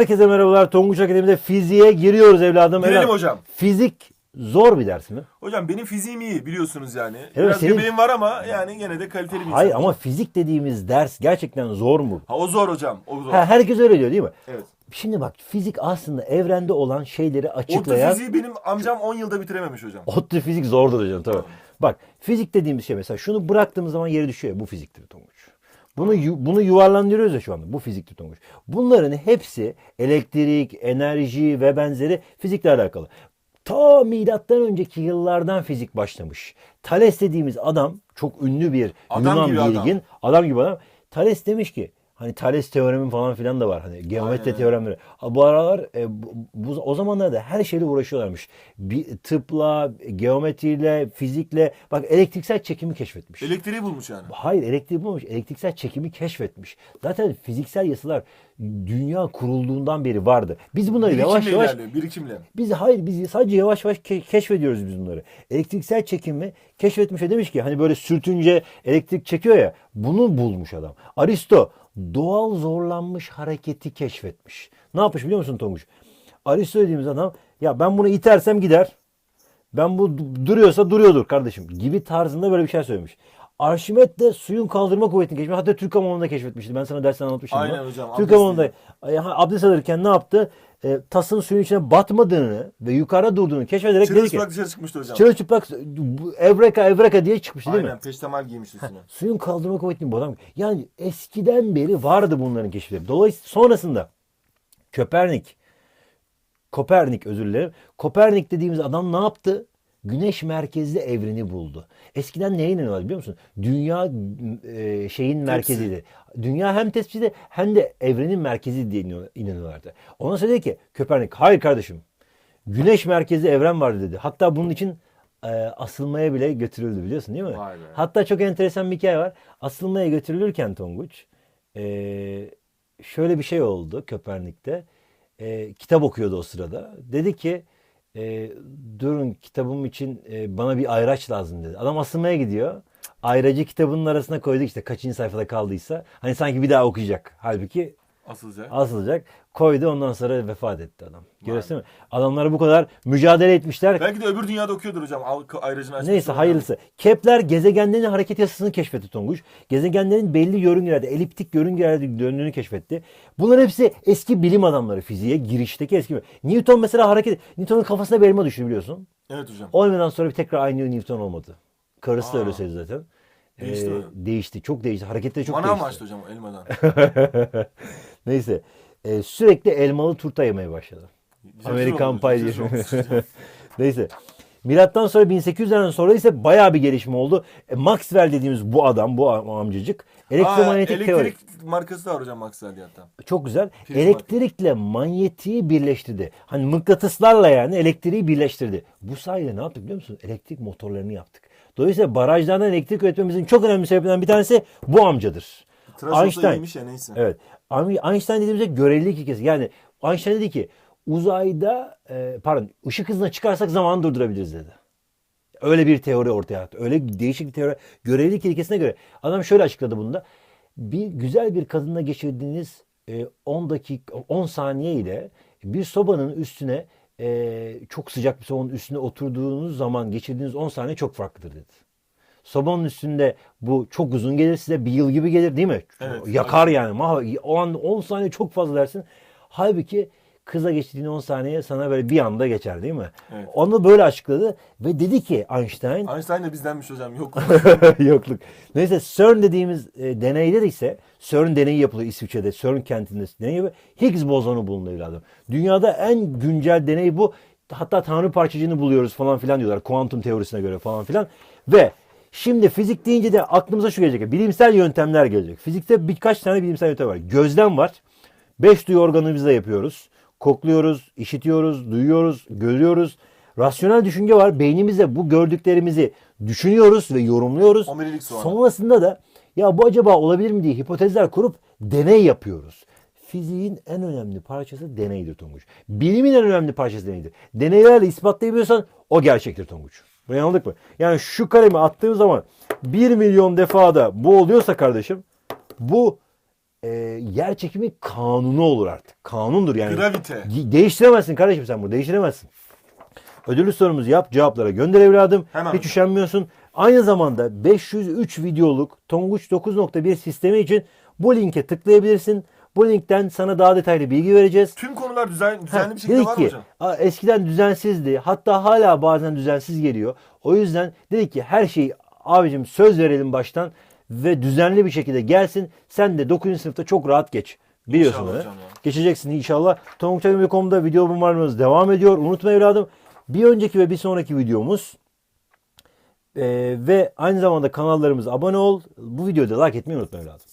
Herkese merhabalar. Tonguç Akademi'de fiziğe giriyoruz evladım. Girelim Evladım, hocam. Fizik zor bir ders mi? Hocam benim fiziğim iyi biliyorsunuz yani. Evet, Biraz senin- göbeğim var ama yani gene de kaliteli bir Hayır ama fizik dediğimiz ders gerçekten zor mu? Ha o zor hocam. O zor. Ha, herkes öyle diyor değil mi? Evet. Şimdi bak fizik aslında evrende olan şeyleri Orta açıklayan... fiziği benim amcam 10 yılda bitirememiş hocam. ODTÜ fizik zordur hocam tabii. Bak fizik dediğimiz şey mesela şunu bıraktığımız zaman yere düşüyor. Bu fiziktir Tonguç. Bunu bunu yuvarlandırıyoruz ya şu anda. Bu fiziktir Tonguç. Bunların hepsi elektrik, enerji ve benzeri fizikle alakalı. Ta milattan önceki yıllardan fizik başlamış. Thales dediğimiz adam çok ünlü bir Adam Yunan gibi adam. bilgin, adam gibi adam. Thales demiş ki Hani Thales teoremi falan filan da var. Hani geometri Aynen. teoremleri. Bu aralar e, bu, bu- o zamanlarda her şeyle uğraşıyorlarmış. Bir tıpla, geometriyle, fizikle. Bak elektriksel çekimi keşfetmiş. Elektriği bulmuş yani. Hayır elektriği bulmamış. Elektriksel çekimi keşfetmiş. Zaten fiziksel yasalar dünya kurulduğundan beri vardı. Biz bunları Birikimle yavaş yavaş ilerliyor. Birikimle. biz hayır biz sadece yavaş yavaş ke- keşfediyoruz biz bunları. Elektriksel çekimi keşfetmiş ve demiş ki hani böyle sürtünce elektrik çekiyor ya bunu bulmuş adam. Aristo doğal zorlanmış hareketi keşfetmiş. Ne yapmış biliyor musun Tonguç? Aristo dediğimiz adam ya ben bunu itersem gider. Ben bu du- duruyorsa duruyordur kardeşim gibi tarzında böyle bir şey söylemiş. Arşimet de suyun kaldırma kuvvetini keşfetmiş. Hatta Türk hamamında keşfetmişti. Ben sana dersten anlatmıştım. Aynen bunu. hocam, Türk hamamında e, ha, abdest alırken ne yaptı? E, tasın suyun içine batmadığını ve yukarı durduğunu keşfederek dedi ki dışarı çıkmıştı hocam. çırılçıplak evreka evreka diye çıkmıştı değil mi? Aynen peştemal giymiş üstüne. Suyun kaldırma kuvvetini bu adam. Yani eskiden beri vardı bunların keşifleri. Dolayısıyla sonrasında Köpernik, Kopernik özür dilerim. Kopernik dediğimiz adam ne yaptı? Güneş merkezli evreni buldu. Eskiden neye inanıyorlardı biliyor musun? Dünya e, şeyin merkeziydi. Dünya hem tespiti hem de evrenin merkezi diye inanıyor- inanıyorlardı. Ondan sonra dedi ki Köpernik hayır kardeşim güneş merkezli evren vardı dedi. Hatta bunun için e, asılmaya bile götürüldü biliyorsun değil mi? Hatta çok enteresan bir hikaye var. Asılmaya götürülürken Tonguç e, şöyle bir şey oldu Köpernik'te. E, kitap okuyordu o sırada. Dedi ki e, durun kitabım için e, bana bir ayraç lazım dedi. Adam asılmaya gidiyor. Ayracı kitabının arasına koyduk işte kaçıncı sayfada kaldıysa. Hani sanki bir daha okuyacak. Halbuki Asılacak. asılacak. Koydu ondan sonra vefat etti adam. Görüyorsun mi? Adamları bu kadar mücadele etmişler. Belki de öbür dünyada okuyordur hocam. Açmış. Neyse hayırlısı. Kepler gezegenlerin hareket yasasını keşfetti Tonguç. Gezegenlerin belli yörüngelerde, eliptik yörüngelerde döndüğünü keşfetti. Bunların hepsi eski bilim adamları fiziğe girişteki eski. Newton mesela hareket Newton'un kafasına bir elma düştü biliyorsun. Evet hocam. Olmadan sonra bir tekrar aynı Newton olmadı. Karısı da Aa. öyle söyledi zaten. Değişti mi? Değişti. Çok değişti. Hareketleri çok Manav mı değişti. açtı hocam elmadan? Neyse. Ee, sürekli elmalı turta yemeye başladı. Güzel Amerikan güzel diye. Neyse. Milattan sonra 1800'lerden sonra ise bayağı bir gelişme oldu. E, Maxwell dediğimiz bu adam, bu am- amcacık Aa, elektromanyetik teori. elektrik markası da var hocam Maxwell diye hatta. Çok güzel. Priz Elektrikle manyetiği birleştirdi. Hani mıknatıslarla yani elektriği birleştirdi. Bu sayede ne yaptık biliyor musun? Elektrik motorlarını yaptık. Dolayısıyla barajlardan elektrik üretmemizin çok önemli sebeplerinden bir tanesi bu amcadır. Trabzon'da Einstein. iyiymiş ya neyse. Evet. Einstein dediğimizde görelilik ilkesi. Yani Einstein dedi ki uzayda e, pardon ışık hızına çıkarsak zamanı durdurabiliriz dedi. Öyle bir teori ortaya attı. Öyle değişik bir teori. Görelilik ilkesine göre. Adam şöyle açıkladı bunu da. Bir güzel bir kadınla geçirdiğiniz e, 10 dakika 10 saniye ile bir sobanın üstüne e, çok sıcak bir sobanın üstüne oturduğunuz zaman geçirdiğiniz 10 saniye çok farklıdır dedi. Sobanın üstünde bu çok uzun gelir size bir yıl gibi gelir değil mi? Evet, Yakar yani. Mah- O an 10 saniye çok fazla dersin. Halbuki kıza geçtiğin 10 saniye sana böyle bir anda geçer değil mi? Evet. Onu böyle açıkladı ve dedi ki Einstein Einstein de bizdenmiş hocam. Yok. yokluk. Neyse CERN dediğimiz e, deneyde de ise CERN deneyi yapılıyor İsviçre'de. CERN kentinde deney yapılıyor. Higgs bozonu bulunuyor evladım. Dünyada en güncel deney bu. Hatta tanrı parçacığını buluyoruz falan filan diyorlar. Kuantum teorisine göre falan filan. Ve şimdi fizik deyince de aklımıza şu gelecek. Bilimsel yöntemler gelecek. Fizikte birkaç tane bilimsel yöntem var. Gözlem var. Beş duyu organımızla yapıyoruz. Kokluyoruz, işitiyoruz, duyuyoruz, görüyoruz. Rasyonel düşünce var. Beynimizde bu gördüklerimizi düşünüyoruz ve yorumluyoruz. Sonrasında da ya bu acaba olabilir mi diye hipotezler kurup deney yapıyoruz. Fiziğin en önemli parçası deneydir Tonguç. Bilimin en önemli parçası deneydir. Deneylerle ispatlayabiliyorsan o gerçektir Tonguç. Bunu anladık mı? Yani şu kalemi attığım zaman 1 milyon defada bu oluyorsa kardeşim bu e, yer çekimi kanunu olur artık. Kanundur yani. Gravite. Değiştiremezsin kardeşim sen bunu. Değiştiremezsin. Ödüllü sorumuzu yap. Cevaplara gönder evladım. Hemen Hiç üşenmiyorsun. Aynı zamanda 503 videoluk Tonguç 9.1 sistemi için bu linke tıklayabilirsin. Bu linkten sana daha detaylı bilgi vereceğiz. Tüm konular düzen, düzenli Ha, bir şekilde var ki hocam? "Aa, eskiden düzensizdi. Hatta hala bazen düzensiz geliyor. O yüzden dedik ki her şeyi abicim söz verelim baştan ve düzenli bir şekilde gelsin. Sen de 9. sınıfta çok rahat geç. Biliyorsun İnşallah onu. hocam ya. Geçeceksin inşallah. Tonguçakademi.com'da video bombardımanımız devam ediyor. Unutma evladım. Bir önceki ve bir sonraki videomuz ee, ve aynı zamanda kanallarımıza abone ol. Bu videoda like etmeyi unutma evladım.